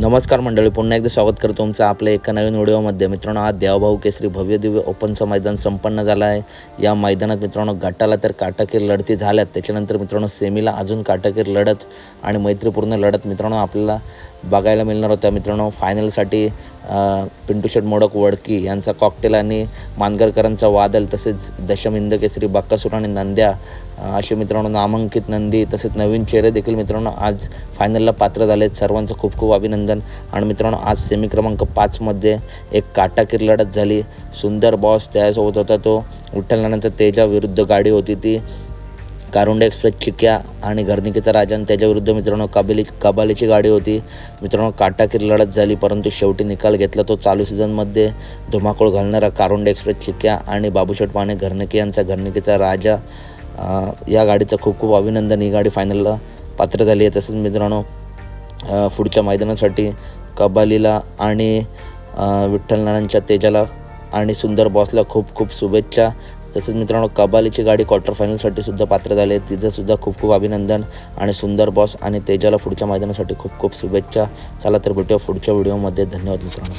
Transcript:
नमस्कार मंडळी पुन्हा एकदा स्वागत करतो तुमचं आपल्या एका नवीन व्हिडिओमध्ये. मित्रांनो आज देवभाऊ केसरी भव्य दिव्य ओपनचं मैदान संपन्न झालं आहे. या मैदानात मित्रांनो गटाला तर काटाकीर लढती झाल्यात. त्याच्यानंतर मित्रांनो सेमीला अजून काटाकीर लढत आणि मैत्रीपूर्ण लढत मित्रांनो आपल्याला बघायला मिळणार होत्या. मित्रांनो फायनलसाठी पिंटू शेट मोडक वडकी यांचा कॉकटेल आणि मानगरकरांचा वादल तसेच दशमिंद केसरी बक्कासूर आणि नंद्या असे मित्रांनो नामांकित नंदी तसेच नवीन चेहरे देखील मित्रांनो आज फायनलला पात्र झालेत. सर्वांचं खूप खूप अभिनंदन. आणि मित्रांनो आज सेमी क्रमांक पाचमध्ये एक काटाकीर लढत झाली. सुंदर बॉस त्यासोबत होता तो. विठ्ठल नानांचा गाडी होती ती. कारुंडे एक्सप्रेस चिक्या आणि घरनिकेचा राजा आणि त्याच्याविरुद्ध मित्रांनो कबली कबालीची गाडी होती. मित्रांनो काटाकीर लढत झाली परंतु शेवटी निकाल घेतला तो चालू सीझनमध्ये धुमाकूळ घालणारा कारुंडे एक्सप्रेस चिक्या आणि बाबूशेठ पाणे घरनिके यांचा घरनिकेचा राजा. या गाडीचं खूप खूप अभिनंदन. ही गाडी फायनलला पात्र झाली आहे. तसंच मित्रांनो पुढच्या मैदानासाठी कबालीला आणि विठ्ठलनारायणच्या तेजाला आणि सुंदर बॉसला खूप खूप शुभेच्छा. तसेच मित्रांनो कबालीची गाडी क्वार्टर फायनलसाठी सुद्धा पात्र झाले तिचंसुद्धा खूप खूप अभिनंदन आणि सुंदर बॉस आणि तेजाला पुढच्या मैदानासाठी खूप खूप शुभेच्छा. चला तर भेटूया पुढच्या व्हिडिओमध्ये धन्यवाद मित्रांनो.